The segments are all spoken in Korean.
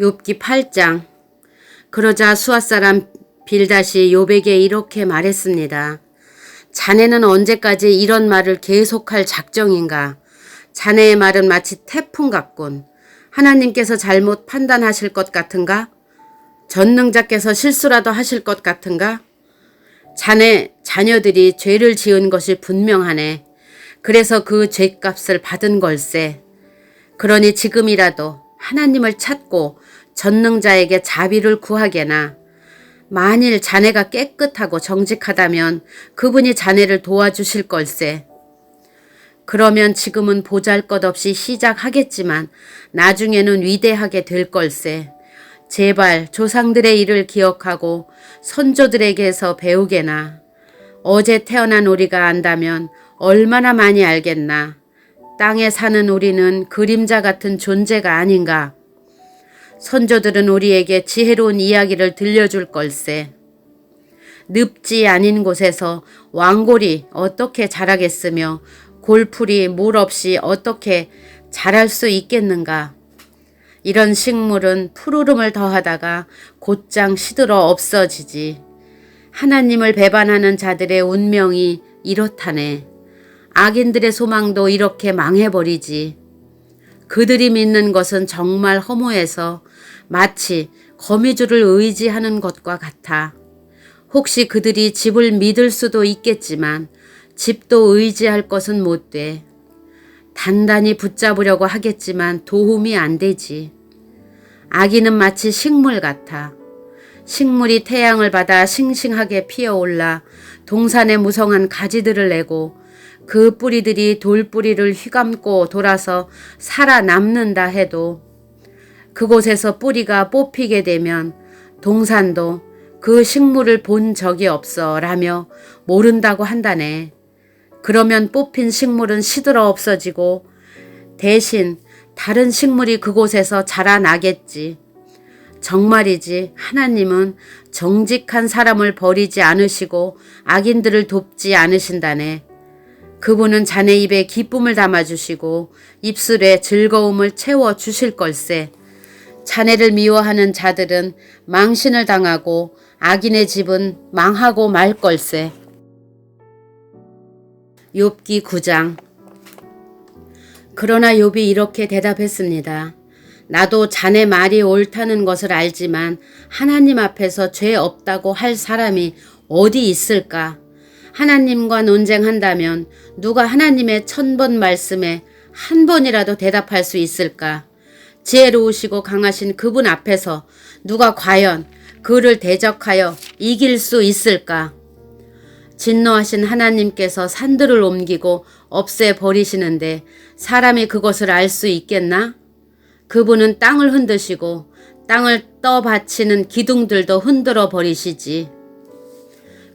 욥기 8장 그러자 수아 사람 빌다시 욥에게 이렇게 말했습니다. 자네는 언제까지 이런 말을 계속할 작정인가? 자네의 말은 마치 태풍 같군. 하나님께서 잘못 판단하실 것 같은가? 전능자께서 실수라도 하실 것 같은가? 자네 자녀들이 죄를 지은 것이 분명하네. 그래서 그 죄값을 받은 걸세. 그러니 지금이라도 하나님을 찾고 전능자에게 자비를 구하게나 만일 자네가 깨끗하고 정직하다면 그분이 자네를 도와주실 걸세. 그러면 지금은 보잘 것 없이 시작하겠지만 나중에는 위대하게 될 걸세. 제발 조상들의 일을 기억하고 선조들에게서 배우게나. 어제 태어난 우리가 안다면 얼마나 많이 알겠나. 땅에 사는 우리는 그림자 같은 존재가 아닌가. 선조들은 우리에게 지혜로운 이야기를 들려줄 걸세. 늪지 아닌 곳에서 왕골이 어떻게 자라겠으며 골풀이 물 없이 어떻게 자랄 수 있겠는가. 이런 식물은 푸르름을 더하다가 곧장 시들어 없어지지. 하나님을 배반하는 자들의 운명이 이렇다네. 악인들의 소망도 이렇게 망해버리지. 그들이 믿는 것은 정말 허무해서 마치 거미줄을 의지하는 것과 같아. 혹시 그들이 집을 믿을 수도 있겠지만 집도 의지할 것은 못 돼. 단단히 붙잡으려고 하겠지만 도움이 안 되지. 아기는 마치 식물 같아. 식물이 태양을 받아 싱싱하게 피어올라 동산에 무성한 가지들을 내고 그 뿌리들이 돌뿌리를 휘감고 돌아서 살아남는다 해도 그곳에서 뿌리가 뽑히게 되면 동산도 그 식물을 본 적이 없어 라며 모른다고 한다네. 그러면 뽑힌 식물은 시들어 없어지고 대신 다른 식물이 그곳에서 자라나겠지. 정말이지 하나님은 정직한 사람을 버리지 않으시고 악인들을 돕지 않으신다네. 그분은 자네 입에 기쁨을 담아주시고 입술에 즐거움을 채워 주실 걸세. 자네를 미워하는 자들은 망신을 당하고 악인의 집은 망하고 말 걸세. 욥기 9장 그러나 욥이 이렇게 대답했습니다. 나도 자네 말이 옳다는 것을 알지만 하나님 앞에서 죄 없다고 할 사람이 어디 있을까? 하나님과 논쟁한다면 누가 하나님의 천번 말씀에 한 번이라도 대답할 수 있을까? 지혜로우시고 강하신 그분 앞에서 누가 과연 그를 대적하여 이길 수 있을까? 진노하신 하나님께서 산들을 옮기고 없애버리시는데 사람이 그것을 알 수 있겠나? 그분은 땅을 흔드시고 땅을 떠받치는 기둥들도 흔들어 버리시지.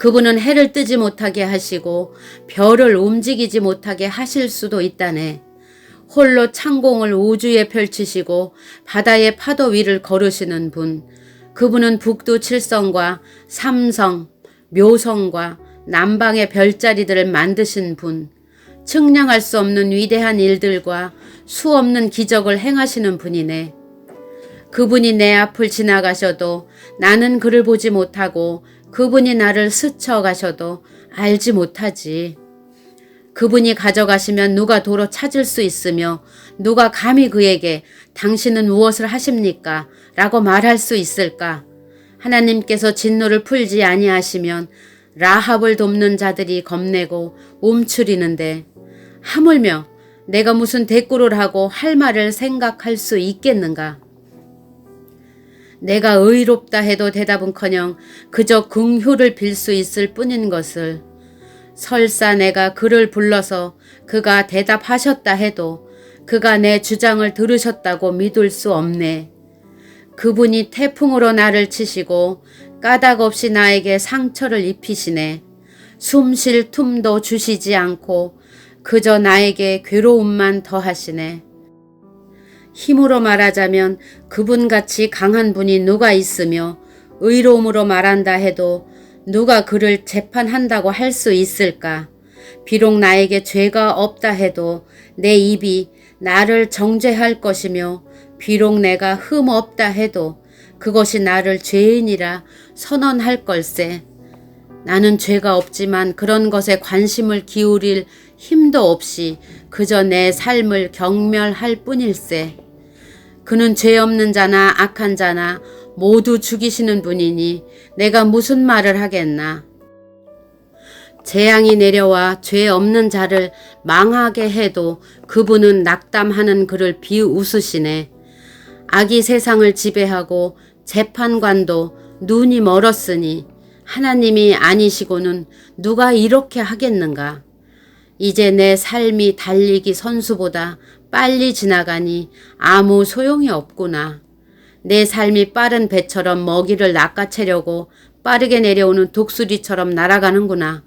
그분은 해를 뜨지 못하게 하시고 별을 움직이지 못하게 하실 수도 있다네. 홀로 창공을 우주에 펼치시고 바다의 파도 위를 걸으시는 분. 그분은 북두 칠성과 삼성, 묘성과 남방의 별자리들을 만드신 분. 측량할 수 없는 위대한 일들과 수 없는 기적을 행하시는 분이네. 그분이 내 앞을 지나가셔도 나는 그를 보지 못하고 그분이 나를 스쳐 가셔도 알지 못하지. 그분이 가져가시면 누가 도로 찾을 수 있으며 누가 감히 그에게 당신은 무엇을 하십니까? 라고 말할 수 있을까? 하나님께서 진노를 풀지 아니하시면 라합을 돕는 자들이 겁내고 움츠리는데 하물며 내가 무슨 대꾸를 하고 할 말을 생각할 수 있겠는가? 내가 의롭다 해도 대답은커녕 그저 긍휼을 빌 수 있을 뿐인 것을 설사 내가 그를 불러서 그가 대답하셨다 해도 그가 내 주장을 들으셨다고 믿을 수 없네. 그분이 태풍으로 나를 치시고 까닭 없이 나에게 상처를 입히시네. 숨 쉴 틈도 주시지 않고 그저 나에게 괴로움만 더하시네. 힘으로 말하자면 그분같이 강한 분이 누가 있으며 의로움으로 말한다 해도 누가 그를 재판한다고 할 수 있을까? 비록 나에게 죄가 없다 해도 내 입이 나를 정죄할 것이며 비록 내가 흠 없다 해도 그것이 나를 죄인이라 선언할 걸세. 나는 죄가 없지만 그런 것에 관심을 기울일 힘도 없이 그저 내 삶을 경멸할 뿐일세. 그는 죄 없는 자나 악한 자나 모두 죽이시는 분이니 내가 무슨 말을 하겠나. 재앙이 내려와 죄 없는 자를 망하게 해도 그분은 낙담하는 그를 비웃으시네. 악이 세상을 지배하고 재판관도 눈이 멀었으니 하나님이 아니시고는 누가 이렇게 하겠는가. 이제 내 삶이 달리기 선수보다 빨리 지나가니 아무 소용이 없구나. 내 삶이 빠른 배처럼 먹이를 낚아채려고 빠르게 내려오는 독수리처럼 날아가는구나.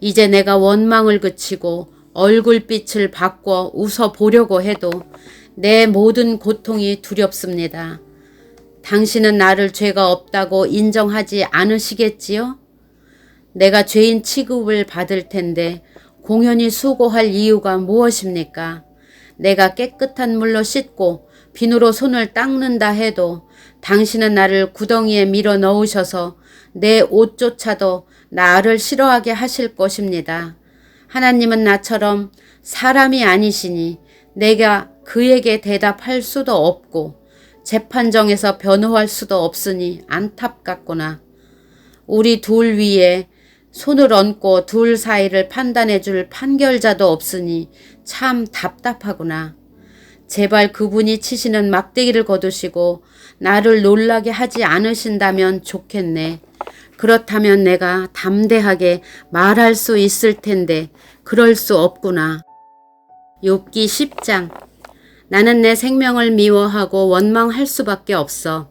이제 내가 원망을 그치고 얼굴빛을 바꿔 웃어 보려고 해도 내 모든 고통이 두렵습니다. 당신은 나를 죄가 없다고 인정하지 않으시겠지요? 내가 죄인 취급을 받을 텐데 공연히 수고할 이유가 무엇입니까? 내가 깨끗한 물로 씻고 비누로 손을 닦는다 해도 당신은 나를 구덩이에 밀어 넣으셔서 내 옷조차도 나를 싫어하게 하실 것입니다. 하나님은 나처럼 사람이 아니시니 내가 그에게 대답할 수도 없고 재판정에서 변호할 수도 없으니 안타깝구나. 우리 둘 위에 손을 얹고 둘 사이를 판단해 줄 판결자도 없으니 참 답답하구나. 제발 그분이 치시는 막대기를 거두시고 나를 놀라게 하지 않으신다면 좋겠네. 그렇다면 내가 담대하게 말할 수 있을 텐데 그럴 수 없구나. 욥기 10장 나는 내 생명을 미워하고 원망할 수밖에 없어.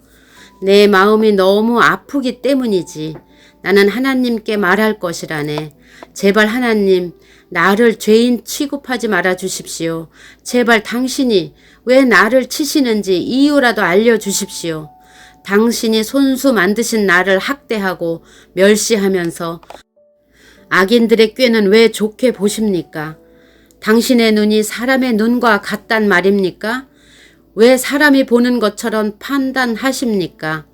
내 마음이 너무 아프기 때문이지. 나는 하나님께 말할 것이라네. 제발 하나님, 나를 죄인 취급하지 말아 주십시오. 제발 당신이 왜 나를 치시는지 이유라도 알려 주십시오. 당신이 손수 만드신 나를 학대하고 멸시하면서 악인들의 꾀는 왜 좋게 보십니까? 당신의 눈이 사람의 눈과 같단 말입니까? 왜 사람이 보는 것처럼 판단하십니까?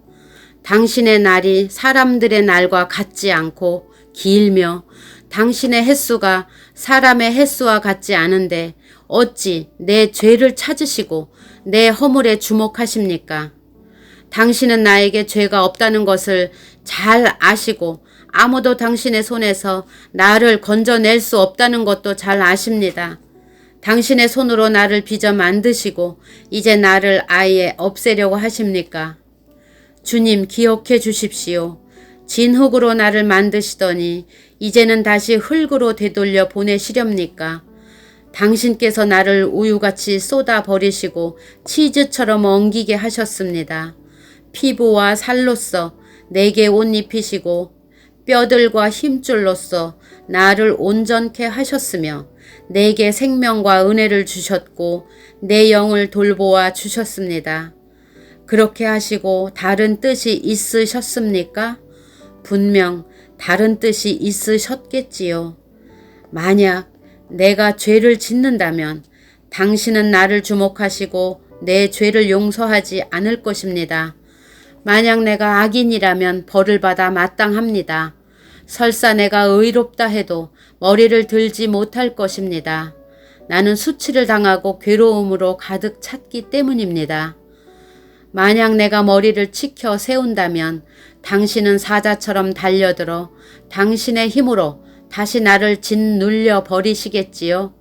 당신의 날이 사람들의 날과 같지 않고 길며 당신의 횟수가 사람의 횟수와 같지 않은데 어찌 내 죄를 찾으시고 내 허물에 주목하십니까? 당신은 나에게 죄가 없다는 것을 잘 아시고 아무도 당신의 손에서 나를 건져낼 수 없다는 것도 잘 아십니다. 당신의 손으로 나를 빚어 만드시고 이제 나를 아예 없애려고 하십니까? 주님 기억해 주십시오. 진흙으로 나를 만드시더니 이제는 다시 흙으로 되돌려 보내시렵니까? 당신께서 나를 우유같이 쏟아 버리시고 치즈처럼 엉기게 하셨습니다. 피부와 살로서 내게 옷 입히시고 뼈들과 힘줄로서 나를 온전케 하셨으며 내게 생명과 은혜를 주셨고 내 영을 돌보아 주셨습니다. 그렇게 하시고 다른 뜻이 있으셨습니까? 분명 다른 뜻이 있으셨겠지요. 만약 내가 죄를 짓는다면 당신은 나를 주목하시고 내 죄를 용서하지 않을 것입니다. 만약 내가 악인이라면 벌을 받아 마땅합니다. 설사 내가 의롭다 해도 머리를 들지 못할 것입니다. 나는 수치를 당하고 괴로움으로 가득 찼기 때문입니다. 만약 내가 머리를 치켜 세운다면 당신은 사자처럼 달려들어 당신의 힘으로 다시 나를 짓눌려 버리시겠지요.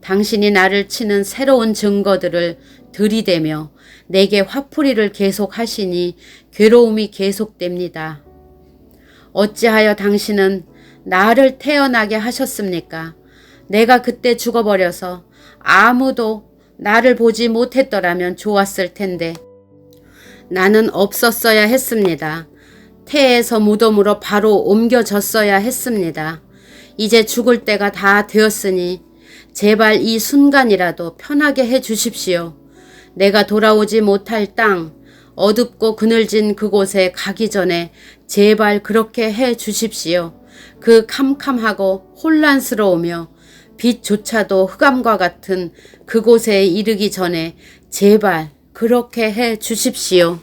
당신이 나를 치는 새로운 증거들을 들이대며 내게 화풀이를 계속하시니 괴로움이 계속됩니다. 어찌하여 당신은 나를 태어나게 하셨습니까? 내가 그때 죽어버려서 아무도 나를 보지 못했더라면 좋았을 텐데 나는 없었어야 했습니다. 태에서 무덤으로 바로 옮겨졌어야 했습니다. 이제 죽을 때가 다 되었으니 제발 이 순간이라도 편하게 해 주십시오. 내가 돌아오지 못할 땅, 어둡고 그늘진 그곳에 가기 전에 제발 그렇게 해 주십시오. 그 캄캄하고 혼란스러우며 빛조차도 흑암과 같은 그곳에 이르기 전에 제발 그렇게 해 주십시오.